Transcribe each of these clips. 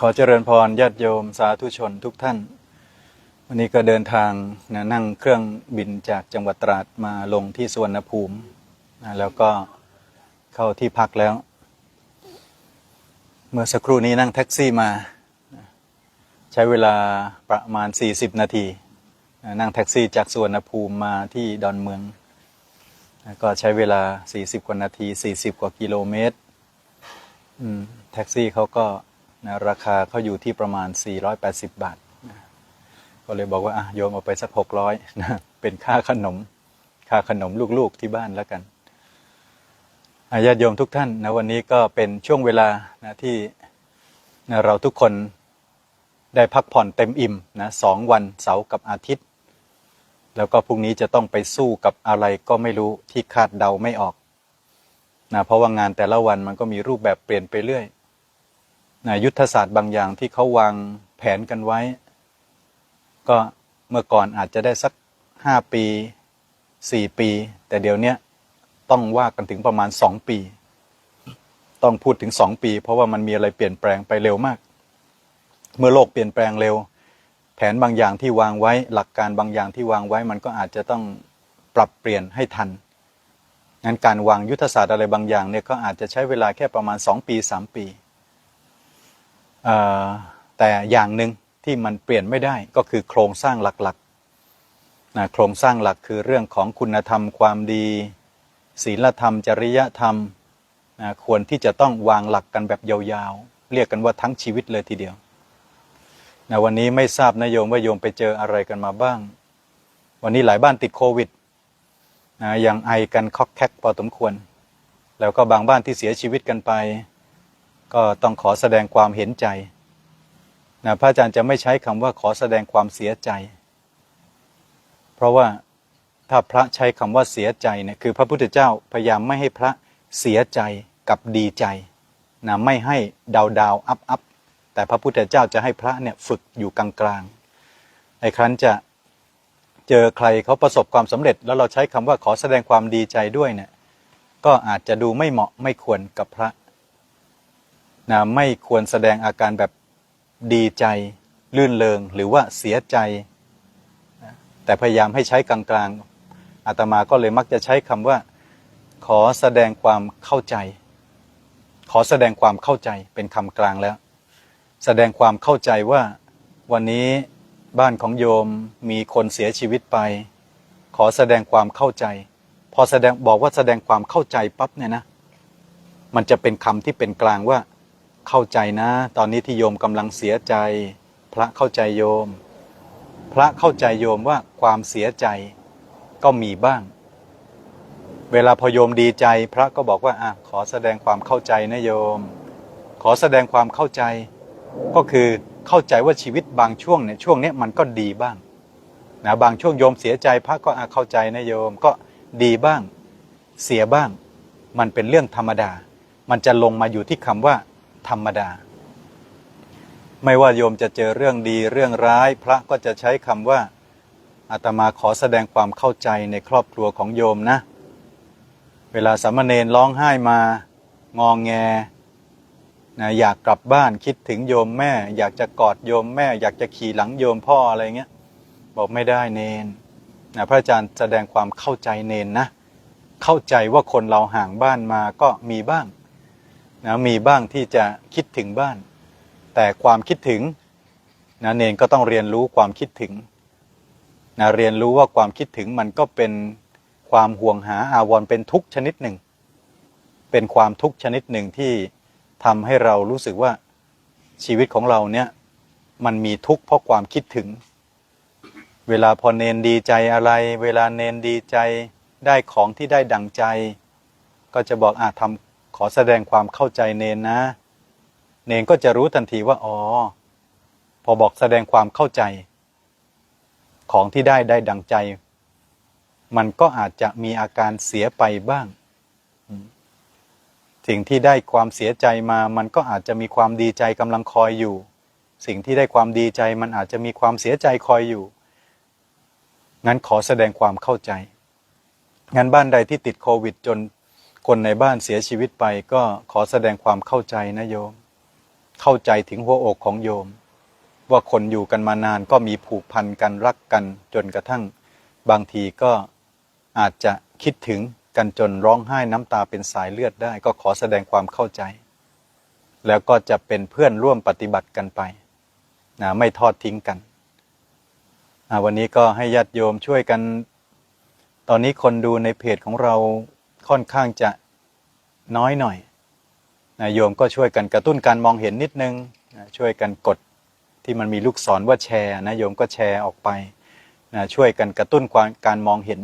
ขอเจริญพรญาติโยมสาธุชนทุกท่าน วันนี้ก็เดินทางนะนั่งเครื่องบินจากจังหวัดตราดมาลงที่สวนภูมินะแล้วก็เข้าที่พักแล้ว เมื่อสักครู่นี้นั่งแท็กซี่มา ใช้เวลาประมาณ 40 นาที นั่งแท็กซี่จากสวนภูมิมาที่ดอนเมือง ก็ใช้เวลา 40 กว่านาที 40 กว่ากิโลเมตรแท็กซี่เขาก็ นะราคาเขาอยู่ที่ประมาณ 480 บาทนะก็เลยบอกว่าอะโยมเอาไปสัก 600นะเป็นค่าขนม ค่าขนมลูกๆที่บ้านแล้วกันอาญาติโยมทุกท่านนะวันนี้ก็เป็นช่วงเวลานะที่นะเราทุกคนได้พักผ่อนเต็มอิ่มนะสองวันเสาร์กับอาทิตย์ แล้วก็พรุ่งนี้จะต้องไปสู้กับอะไรก็ไม่รู้ที่คาดเดาไม่ออกนะเพราะว่างานแต่ละวันมันก็มีรูปแบบเปลี่ยนไปเรื่อย นะยุทธศาสตร์บางอย่างที่เขาวางแผนกันไว้ ก็เมื่อก่อนอาจจะได้สักห้าปีสี่ปี แต่เดี๋ยวนี้ต้องว่ากันถึงประมาณสองปี ต้องพูดถึงสองปี เพราะว่ามันมีอะไรเปลี่ยนแปลงไปเร็วมาก เมื่อโลกเปลี่ยนแปลงเร็ว แผนบางอย่างที่วางไว้หลักการบางอย่างที่วางไว้มันก็อาจจะต้องปรับเปลี่ยนให้ทันงั้นการวางยุทธศาสตร์อะไรบางอย่างเนี่ยก็อาจจะใช้เวลาแค่ประมาณ 2 ปี 3 ปี แต่อย่างหนึ่งที่มันเปลี่ยนไม่ได้ก็คือโครงสร้างหลักๆนะโครงสร้างหลักคือเรื่องของคุณธรรมความดี ศีลธรรม จริยธรรมนะควรที่จะต้องวางหลักกันแบบยาวๆ เรียกกันว่าทั้งชีวิตเลยทีเดียวนะวันนี้ไม่ทราบนะโยมว่าโยมไปเจออะไรกันมาบ้าง วันนี้หลายบ้านติดโควิดนะยังไอกันคอกแคกพอสมควร แล้วก็บางบ้านที่เสียชีวิตกันไป ก็ต้องขอแสดงความเห็นใจนะพระอาจารย์จะไม่ใช้คำว่าขอแสดงความเสียใจ เพราะว่าถ้าพระใช้คำว่าเสียใจเนี่ยคือ พระพุทธเจ้าพยายามไม่ให้พระเสียใจกับดีใจนะไม่ให้ดาวดาวอัพอัพแต่พระพุทธเจ้าจะให้พระเนี่ยฝึกอยู่กลางๆไอ้ครั้นจะเจอใครเขาประสบความสำเร็จ แล้วเราใช้คำว่าขอแสดงความดีใจด้วยเนี่ยก็อาจจะดูไม่เหมาะไม่ควรกับพระ นะไม่ควรแสดงอาการแบบดีใจ ลื่นเลงหรือว่าเสียใจ แต่พยายามให้ใช้กลางๆอาตมาก็เลยมักจะใช้คำว่า ขอแสดงความเข้าใจ ขอแสดงความเข้าใจเป็นคำกลางแล้ว แสดงความเข้าใจว่าวันนี้บ้านของโยมมีคนเสียชีวิตไป ขอแสดงความเข้าใจ พอแสดงบอกว่าแสดงความเข้าใจปั๊บเนี่ยนะ มันจะเป็นคำที่เป็นกลางว่า เข้าใจนะ ตอนนี้ที่โยมกำลังเสียใจ พระเข้าใจโยม พระเข้าใจโยมว่าความเสียใจก็มีบ้าง เวลาพอโยมดีใจ พระก็บอกว่าอะขอแสดงความเข้าใจนะโยม ขอแสดงความเข้าใจ ก็คือเข้าใจว่าชีวิตบางช่วงเนี่ยช่วงเนี้ยมันก็ดีบ้างนะบางช่วงโยมเสียใจพระก็อะเข้าใจนะโยมก็ดีบ้าง เสียบ้าง มันเป็นเรื่องธรรมดา มันจะลงมาอยู่ที่คำว่า ธรรมดา ไม่ว่าโยมจะเจอเรื่องดีเรื่องร้าย พระก็จะใช้คำว่าอาตมาขอแสดงความเข้าใจในครอบครัวของโยมนะ เวลาสามเณรร้องไห้มางองแงนะอยากกลับบ้านคิดถึงโยมแม่ อยากจะกอดโยมแม่ อยากจะขี่หลังโยมพ่ออะไรเงี้ยบอกไม่ได้เนนนะพระอาจารย์แสดงความเข้าใจเนนนะ เข้าใจว่าคนเราห่างบ้านมาก็มีบ้าง นะมีบ้างที่จะคิดถึงบ้าน แต่ความคิดถึงนะเนนก็ต้องเรียนรู้ความคิดถึงนะเรียนรู้ว่าความคิดถึงมันก็เป็นความห่วงหาอาวรณ์เป็นทุกชนิดหนึ่ง เป็นความทุกชนิดหนึ่งที่ทำให้เรารู้สึกว่าชีวิตของเราเนี่ยมันมีทุกข์เพราะความคิดถึง เวลาพอเนนดีใจอะไร เวลาเนนดีใจได้ของที่ได้ดังใจ ก็จะบอกอะทำ อแสดงความเข้าใจเนนนะ เนนก็จะรู้ทันทีว่าอ๋อ พอบอกแสดงความเข้าใจ ของที่ได้ได้ดังใจ มันก็อาจจะมีอาการเสียไปบ้าง สิ่งที่ได้ความเสียใจมา มันก็อาจจะมีความดีใจกำลังคอยอยู่ สิ่งที่ได้ความดีใจมันอาจจะมีความเสียใจคอยอยู่ งั้นขอแสดงความเข้าใจ งั้นบ้านใดที่ติดโควิดจน คนในบ้านเสียชีวิตไปก็ขอแสดงความเข้าใจนะโยม เข้าใจถึงหัวอกของโยม ว่าคนอยู่กันมานานก็มีผูกพันกันรักกันจนกระทั่ง บางทีก็อาจจะคิดถึงกันจนร้องไห้น้ำตาเป็นสายเลือดได้ ก็ขอแสดงความเข้าใจ แล้วก็จะเป็นเพื่อนร่วมปฏิบัติกันไปนะไม่ทอดทิ้งกันวันนี้ก็ให้ญาติโยมช่วยกัน ตอนนี้คนดูในเพจของเรา ค่อนข้างจะน้อยหน่อยนะโยมก็ช่วยกันกระตุ้นการมองเห็นนิดนึงนะช่วยกันกดที่มันมีลูกศรว่าแชร์นะโยมก็แชร์ออกไปนะช่วยกันกระตุ้นความการมองเห็น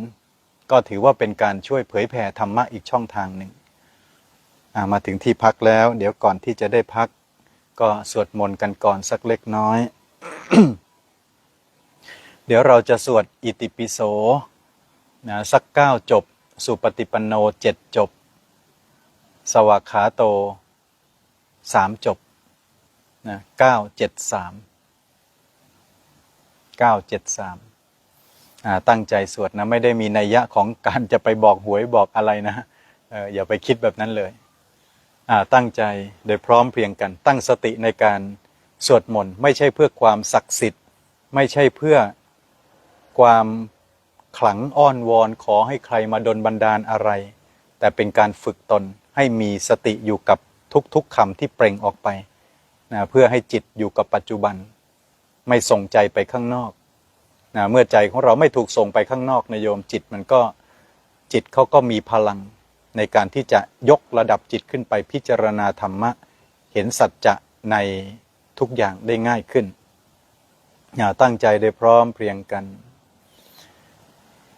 ก็ถือว่าเป็นการช่วยเผยแผ่ธรรมะอีกช่องทางหนึ่งมาถึงที่พักแล้ว เดี๋ยวก่อนที่จะได้พัก ก็สวดมนต์กันก่อนสักเล็กน้อย เดี๋ยวเราจะสวดอิติปิโสนะสักเก้าจบ สุปฏิปันโนเจ็ดจบ สวากขาโตสามจบนะเก้าเจ็ดสามเก้าเจ็ดสามตั้งใจสวดนะ ไม่ได้มีนัยยะของการจะไปบอกหวยบอกอะไรนะอย่าไปคิดแบบนั้นเลยตั้งใจโดยพร้อมเพียงกัน ตั้งสติในการสวดมนต์ไม่ใช่เพื่อความศักดิ์สิทธิ์ ไม่ใช่เพื่อความ ขลังอ้อนวอนขอให้ใครมาดลบันดาลอะไร แต่เป็นการฝึกตนให้มีสติอยู่กับทุกๆคำที่เปล่งออกไปนะเพื่อให้จิตอยู่กับปัจจุบัน ไม่ส่งใจไปข้างนอกนะเมื่อใจของเราไม่ถูกส่งไปข้างนอกนะโยมจิตมันก็จิตเขาก็มีพลังในการที่จะยกระดับจิตขึ้นไปพิจารณาธรรมะ เห็นสัจจะในทุกอย่างได้ง่ายขึ้นอย่าตั้งใจได้พร้อมเพรียงกัน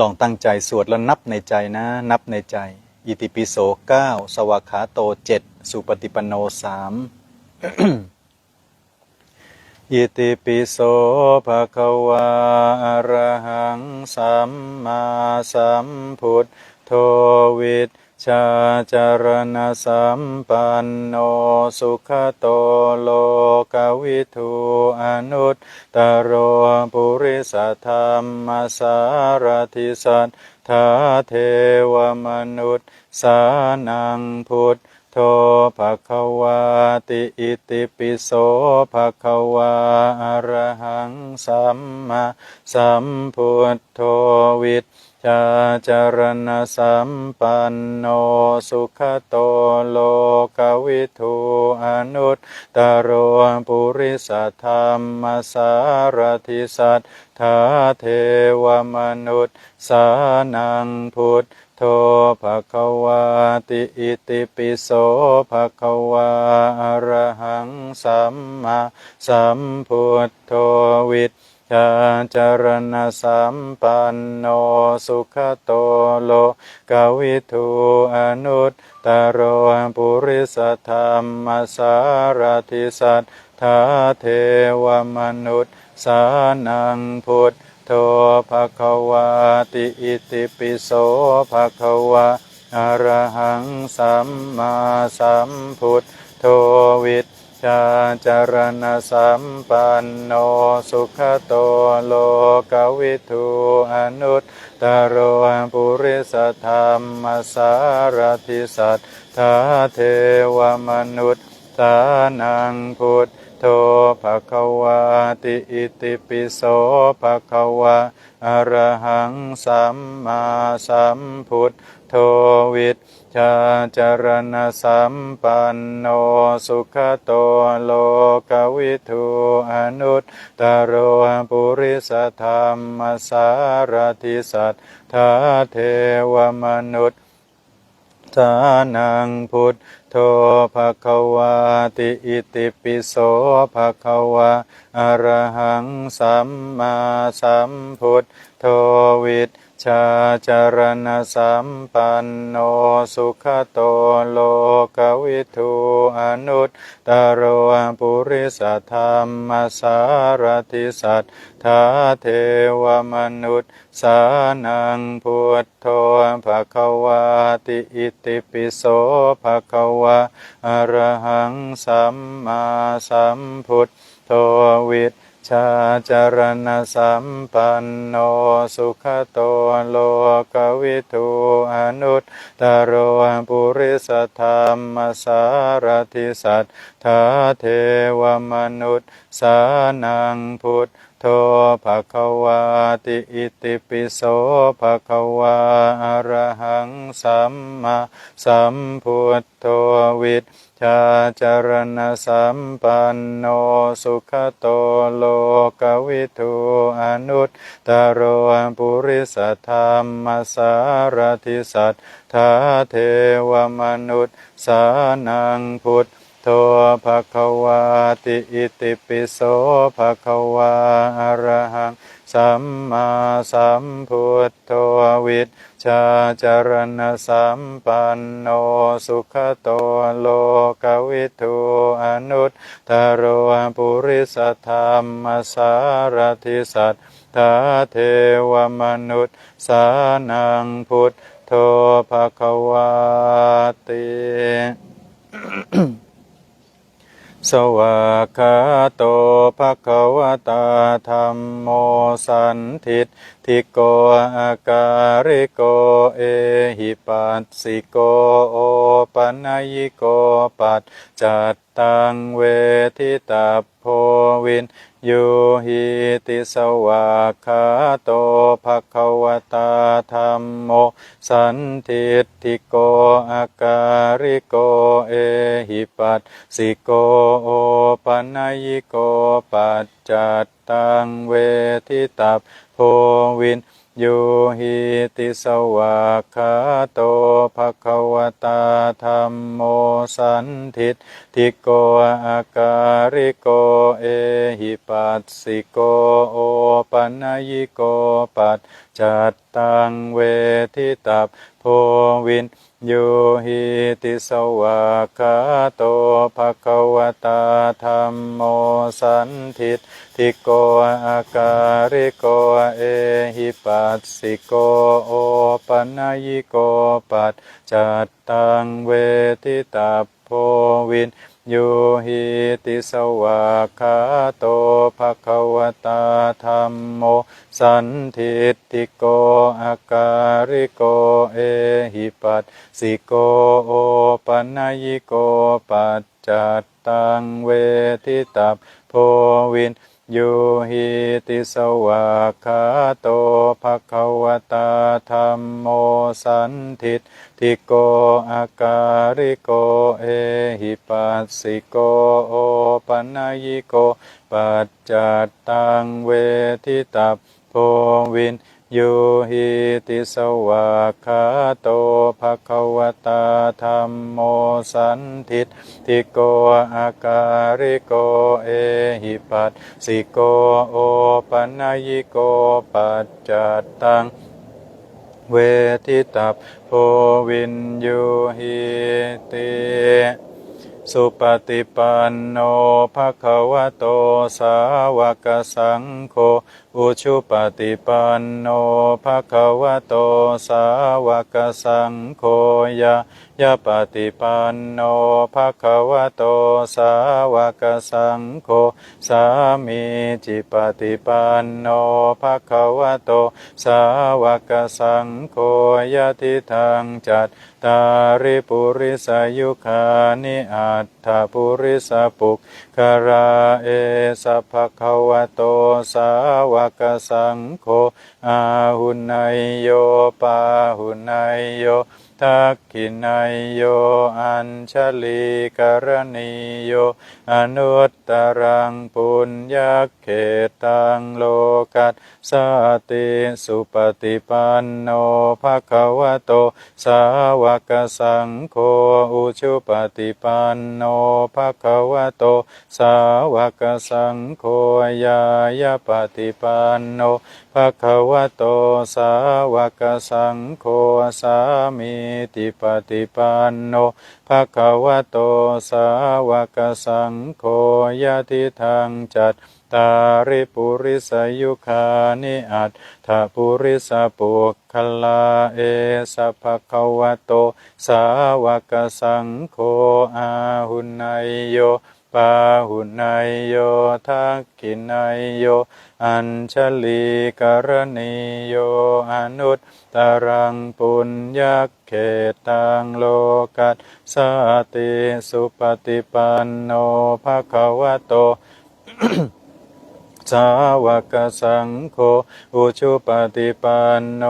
ลองตั้งใจสวดแล้วนับในใจนะ นับในใจ อิติปิโสเก้าสวากขาโตเจ็ดสุปฏิปันโนสามอิติปิโสภะคะวาอะระหังสัมมาสัมพุทโธวิท ชาจารณสัมปันโนสุขโตโลกวิทูอนุตตโรปุริสธรรมสารทิสัทธาเทวมนุษย์สานังพุทธโธภะคะวาติอิติปิโสภะคะวาอรหังสัมมาสัมพุทโธวิช ชาจรณสัมปันโนสุขโตโลกวิทูอนุตตโรปุริสธรรมสารทิสัทธาเทวมนุษย์สานังพุทธโธภคะวาติอิติปิโสภควาอรหังสัมมาสัมพุทโธวิช ชาจารณสัมปันโนสุขโตโลกวิทูอนุตตโรปุริสธรรมสารทิสัทธาเทวมนุษย์สานังพุทธโธภควาติอิติปิโสภควาอรหังสัมมาสัมพุทโธวิช ชาจารณสัมปันโนสุขโตโลกวิทูอนุตตโรปุริสธรรมสารทิสัทธาเทวมนุษย์สานังพุทโธภควาติอิติปิโสภควา อรหังสัมมาสัมพุทโธวิชชาจารณสัมปันโนสุขโตโลกวิทูอนุตตโรปุริสธรรมสารทิสัทธาเทวมนุษย์ ทานังพุทธโธภะคะวาติอิติปิโสภะคะวะอะระหังสัมมาสัมพุทโธวิท ชาจารณสัมปันโนสุขโตโลกวิทูอนุตตโรปุริสธรรมสารติสัทธาเทวมนุษย์สานังพุทโธภะคะวาติอิติปิโสภะคะวะอะระหังสัมมาสัมพุทโธวิช ชาจรณสัมปันโนสุขโตโลกวิทูอนุตตโรปุริสธรรมสารติสัทธาเทวมนุษย์สานังพุทโธภะคะวาติอิติปิโสภะคะวาอรหังสัมมาสัมพุทโธวิช ชาจรณสัมปันโนสุขโตโลกวิทูอนุตตโรปุริสธรรมสารติสัทธาเทวมนุษย์สานังพุทธโธภควาติอิติปิโสภควาอรหัง สัมมาสัมพุทโธวิชชาจารณสัมปันโนสุขโตโลกวิทูอนุตตโรปุริสธรรมสารติสัทธาเทวมนุษย์สานังพุทโธภควาติ สวากขาโตภะคะวะตาธรรมโมสันทิฏฐิโกอาการิโกเอหิปัสสิโกโอปัญญิโกปัจจัตตังเวทิตา โพวินยูหิติสวากขาโตภะคะวะตาธรรมโมสันทิฏฐิโกอาการิโกเอหิปัสสิโกโอปัญญิโกปัจจัตตังเวทิตาโพวิน โยหิติสวากขาโตภะคะวตาธรรมโมสันทิฏฐิโกอาการิโกเอหิปัสสิโกโอปัญญิโกปัจจัตตังเวทิตาโพวินโยหิติสวากขาโตภะคะวตาธรรมโมสันทิฏ ฐิโกอาการิโกเอหิปัสสิโกโอปัญญิโกปัจจัตตังเวทิตาโพวินยูหิติสวากขาโตภะคะวะตาธรรมโมสันทิฏฐิโกอาการิโกเอหิปัสสิโกโอปัญญิโกปัจจัตตังเวทิตาโพวิน ยูหิติสวาคาโตภะคะวะตาธรรมโมสันทิติโกอาการิโกเอหิปัสสิโกโอปัญญิโกปัจจัตตังเวทิตาโพวิน ยูหิติสวากขาโตภะคะวะตาธรรมโมสันทิฏฐิโกอาการิโกเอหิปัสสิโกโอปัญญิโกปัจจัตตังเวทิตาโพวินยูหิติสุปฏิปันโนภะคะวะโตสาวกสังโฆ อุชุปฏิปันโนภะคะวะโตสาวกสังโฆยะยะปฏิปันโนภะคะวะโตสาวกสังโฆสามีจิปฏิปันโนภะคะวะโตสาวกสังโฆยะทิทังจัตตาริปุริสายุคานิอัตถปุริสปุกคาราเอสัพพะคะวะโตสาวกสังโฆอาหุนายโยปาหุนายโย ทักขินายโยอัญชลีกรณีโยอนุตตรังปุญญเขตังโลกัสสติสุปฏิปันโนภะคะวะโต สาวกสังโฆอุชุปฏิปันโนภะคะวะโต สาวกสังโฆยายาปฏิปันโนภะคะวะโต สาวกสังโฆสามีติปฏิปันโนภะคะวะโตสาวกสังโฆยะติทางจัตตาริปุริสยุคานิอัตถปุริสปุกคลาเอสะภะคะวะโตสาวกสังโฆอาหุนายโย ปาหุนายโยทักขินายโย อัญชลีกรณีโยอนุตตรังปุญญเขตังโลกัสสติสุปฏิปันโนภะคะวะโต สาวกสังโฆอุชุปฏิปันโน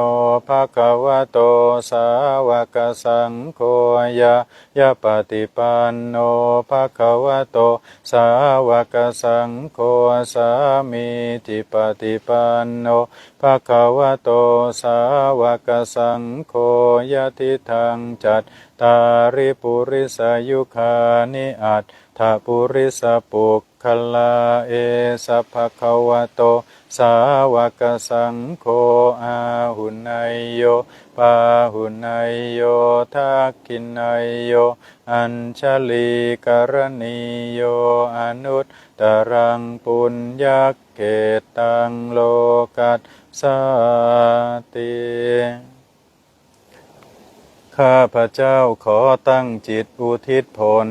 ภะคะวะโตสาวกสังโฆยายาปฏิปันโนภะคะวะโตสาวกสังโฆสามีติปฏิปันโนภะคะวะโตสาวกสังโฆยะติทางจัตตาริปุริสยุคานิอัตถปุริสปุค คลาเอสะภะคะวะโต สาวกสังโฆอาหุนายโยปาหุนายโยทักขินายโย อัญชลีกรณีโยอนุตตรังปุญญเกตังโลกัสสติข้าพระเจ้าขอตั้งจิตอุทิศผล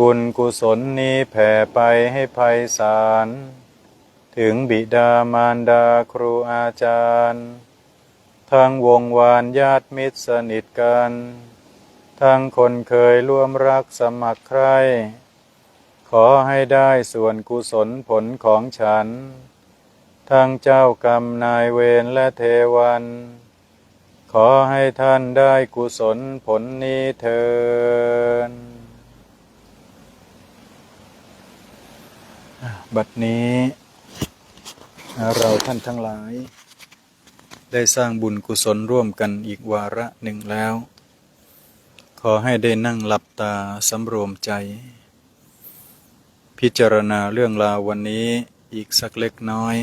บุญกุศลนี้แผ่ไปให้ภัยสาร ถึงบิดามารดาครูอาจารย์ ทั้งวงวานญาติมิตรสนิทกัน ทั้งคนเคยร่วมรักสมัครใคร ขอให้ได้ส่วนกุศลผลของฉัน ทั้งเจ้ากรรมนายเวรและเทวัน ขอให้ท่านได้กุศลผลนี้เทิน บัดนี้เราท่านทั้งหลาย ได้สร้างบุญกุศลร่วมกันอีกวาระหนึ่งแล้ว ขอให้ได้นั่งหลับตาสำรวมใจ พิจารณาเรื่องราววันนี้อีกสักเล็กน้อย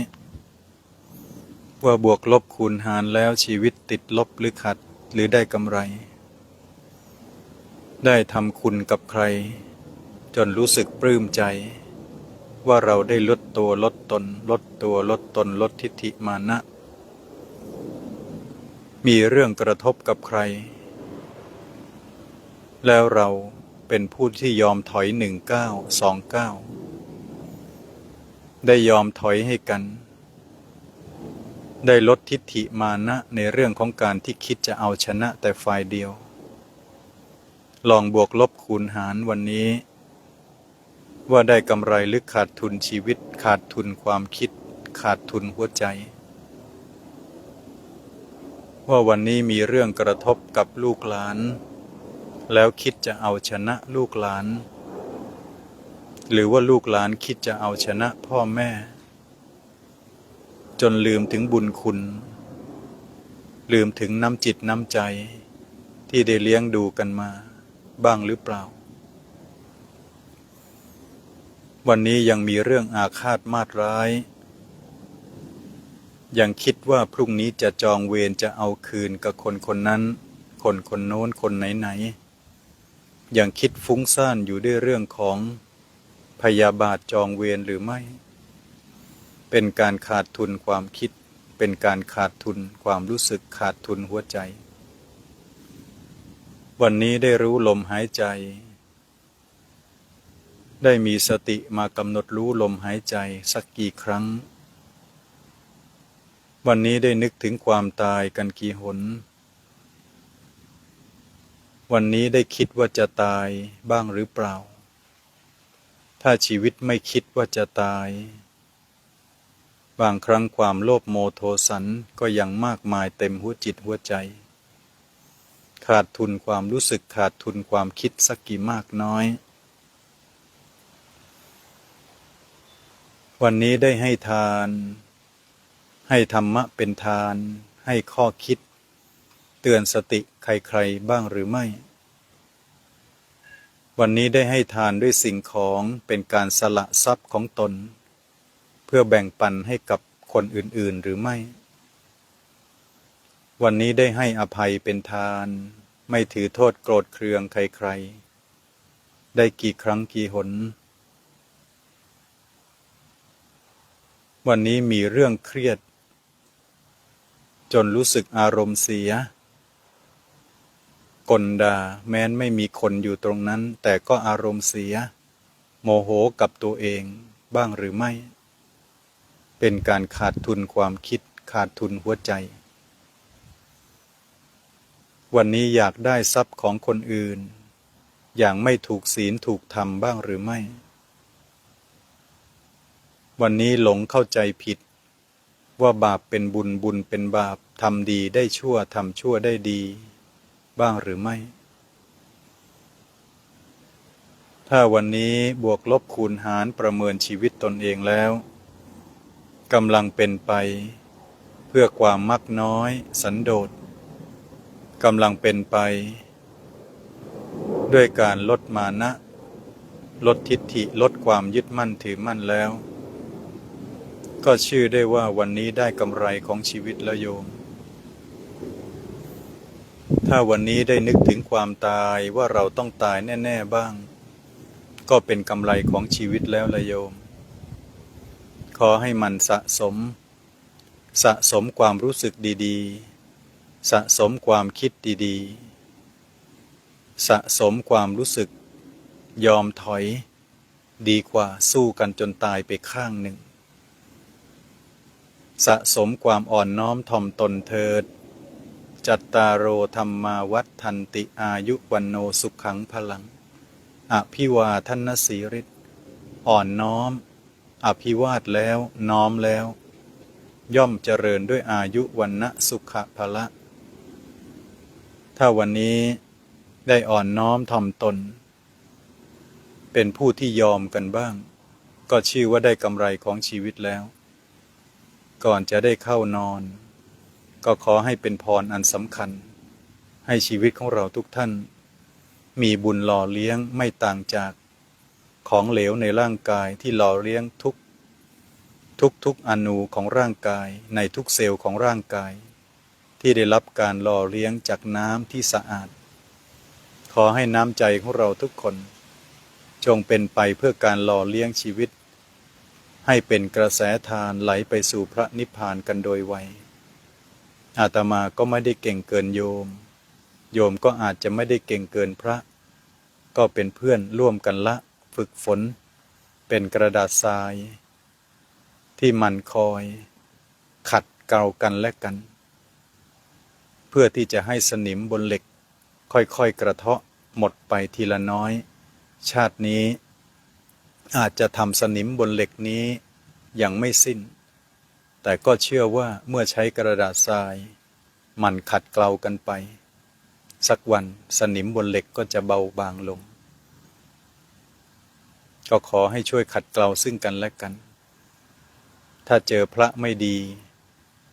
ว่าบวกลบคูณหารแล้วชีวิตติดลบหรือขัดหรือได้กำไร ได้ทำคุณกับใคร จนรู้สึกปลื้มใจ ว่าเราได้ลดตัวลดตน ลดตัวลดตน ลดทิฏฐิมานะ มีเรื่องกระทบกับใคร แล้วเราเป็นผู้ที่ยอมถอยหนึ่งเก้าสองเก้าได้ยอมถอยให้กัน ได้ลดทิฏฐิมานะในเรื่องของการที่คิดจะเอาชนะแต่ฝ่ายเดียว ลองบวกลบคูณหารวันนี้ ว่าได้กำไรหรือขาดทุนชีวิต ขาดทุนความคิด ขาดทุนหัวใจ ว่าวันนี้มีเรื่องกระทบกับลูกหลาน แล้วคิดจะเอาชนะลูกหลาน หรือว่าลูกหลานคิดจะเอาชนะพ่อแม่ จนลืมถึงบุญคุณ ลืมถึงน้ำจิตน้ำใจ ที่ได้เลี้ยงดูกันมา บ้างหรือเปล่า วันนี้ยังมีเรื่องอาฆาตมาตร้าย ยังคิดว่าพรุ่งนี้จะจองเวรจะเอาคืนกับคนคนนั้น คนคนโน้นคนไหนไหน ยังคิดฟุ้งซ่านอยู่ด้วยเรื่องของพยาบาทจองเวรหรือไม่ เป็นการขาดทุนความคิด เป็นการขาดทุนความรู้สึกขาดทุนหัวใจ วันนี้ได้รู้ลมหายใจ ได้มีสติมากำหนดรู้ลมหายใจสักกี่ครั้ง วันนี้ได้นึกถึงความตายกันกี่หน วันนี้ได้คิดว่าจะตายบ้างหรือเปล่า ถ้าชีวิตไม่คิดว่าจะตาย บางครั้งความโลภโมโทสันก็ยังมากมายเต็มหัวจิตหัวใจ ขาดทุนความรู้สึกขาดทุนความคิดสักกี่มากน้อย วันนี้ได้ให้ทาน ให้ธรรมะเป็นทาน ให้ข้อคิด เตือนสติใครๆบ้างหรือไม่ วันนี้ได้ให้ทานด้วยสิ่งของเป็นการสละทรัพย์ของตน เพื่อแบ่งปันให้กับคนอื่นๆหรือไม่ วันนี้ได้ให้อภัยเป็นทาน ไม่ถือโทษโกรธเคืองใครๆ ได้กี่ครั้งกี่หน วันนี้มีเรื่องเครียด จนรู้สึกอารมณ์เสียกลดาแม้นไม่มีคนอยู่ตรงนั้น แต่ก็อารมณ์เสีย โมโหกับตัวเองบ้างหรือไม่ เป็นการขาดทุนความคิดขาดทุนหัวใจ วันนี้อยากได้ทรัพย์ของคนอื่น อย่างไม่ถูกศีลถูกธรรมบ้างหรือไม่ วันนี้หลงเข้าใจผิด ว่าบาปเป็นบุญบุญเป็นบาปทำดีได้ชั่วทำชั่วได้ดี บ้างหรือไม่ ถ้าวันนี้บวกลบคูณหารประเมินชีวิตตนเองแล้วกำลังเป็นไป เพื่อความมักน้อย สันโดษกำลังเป็นไป ด้วยการลดมานะ ลดทิฏฐิลดความยึดมั่นถือมั่นแล้ว ก็ชื่อได้ว่าวันนี้ได้กำไรของชีวิตแล้วโยม ถ้าวันนี้ได้นึกถึงความตายว่าเราต้องตายแน่ ๆบ้าง ก็เป็นกำไรของชีวิตแล้วละโยม ขอให้มันสะสม สะสมความรู้สึกดีๆ สะสมความคิดดีๆ สะสมความรู้สึก ยอมถอย ดีกว่าสู้กันจนตายไปข้างหนึ่ง สะสมความอ่อนน้อมถ่อมตนเถิด จัตตารโอธรรมาวัฏทันติอายุวันโนสุขขังพลัง อภิวาทนสีริศอ่อนน้อม อภิวาทแล้วน้อมแล้ว ย่อมเจริญด้วยอายุวันนะสุขะพละ ถ้าวันนี้ได้อ่อนน้อมถ่อมตน เป็นผู้ที่ยอมกันบ้าง ก็ชื่อว่าได้กำไรของชีวิตแล้ว ก่อนจะได้เข้านอน ก็ขอให้เป็นพรอันสำคัญ ให้ชีวิตของเราทุกท่าน มีบุญหล่อเลี้ยงไม่ต่างจากของเหลวในร่างกายที่หล่อเลี้ยงทุก ทุกทุกอนูของร่างกายในทุกเซลล์ของร่างกาย ที่ได้รับการหล่อเลี้ยงจากน้ำที่สะอาด ขอให้น้ำใจของเราทุกคน จงเป็นไปเพื่อการหล่อเลี้ยงชีวิต ให้เป็นกระแสทานไหลไปสู่พระนิพพานกันโดยไวอาตมาก็ไม่ได้เก่งเกินโยม โยมก็อาจจะไม่ได้เก่งเกินพระ ก็เป็นเพื่อนร่วมกันละ ฝึกฝน เป็นกระดาษทราย ที่มันคอย ขัดเกลากันและกัน เพื่อที่จะให้สนิมบนเหล็ก ค่อยๆกระเทาะหมดไปทีละน้อย ชาตินี้ อาจจะทำสนิมบนเหล็กนี้ยังไม่สิ้น แต่ก็เชื่อว่าเมื่อใช้กระดาษทราย มันขัดเกลากันไป สักวันสนิมบนเหล็กก็จะเบาบางลง ก็ขอให้ช่วยขัดเกลาซึ่งกันและกัน ถ้าเจอพระไม่ดี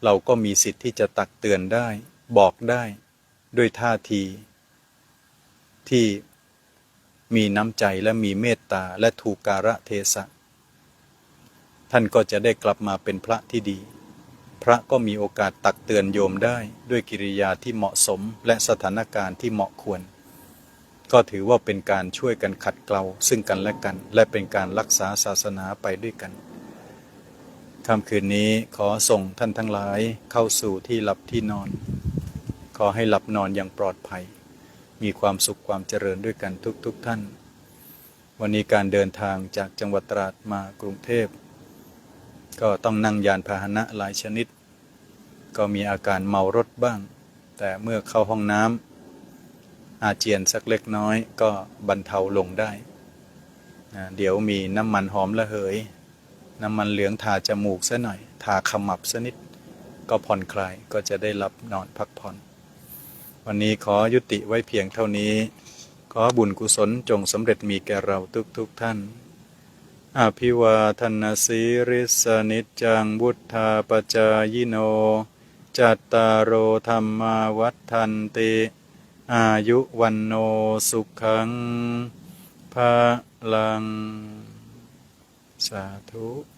เราก็มีสิทธิ์ที่จะตักเตือนได้ บอกได้ ด้วยท่าที ที่ มีน้ำใจและมีเมตตาและถูกการะเทศะ ท่านก็จะได้กลับมาเป็นพระที่ดี พระก็มีโอกาสตักเตือนโยมได้ด้วยกิริยาที่เหมาะสมและสถานการณ์ที่เหมาะควร ก็ถือว่าเป็นการช่วยกันขัดเกลาซึ่งกันและกัน และเป็นการรักษาศาสนาไปด้วยกันค่ำคืนนี้ขอส่งท่านทั้งหลายเข้าสู่ที่หลับที่นอน ขอให้หลับนอนอย่างปลอดภัย มีความสุขความเจริญด้วยกันทุกๆทท่าน วันนี้การเดินทางจากจังหวัดตราดมากรุงเทพ ก็ต้องนั่งยานพาหนะหลายชนิด ก็มีอาการเมารถบ้าง แต่เมื่อเข้าห้องน้ำอาเจียนสักเล็กน้อยก็บรรเทาลงได้นะเดี๋ยวมีน้ำมันหอมระเหย น้ำมันเหลืองทาจมูกซะหน่อย ทาขมับซะนิด ก็ผ่อนคลายก็จะได้รับนอนพักผ่อน วันนี้ขอยุติไว้เพียงเท่านี้ ขอบุญกุศลจงสำเร็จมีแก่เราทุกทุกท่าน อภิวาทนาสีริสนิจังบุทธาปจายโน จัตตารโอธรรมาวัฏทันติ อายุวันโนสุขังภาลัง สาธุ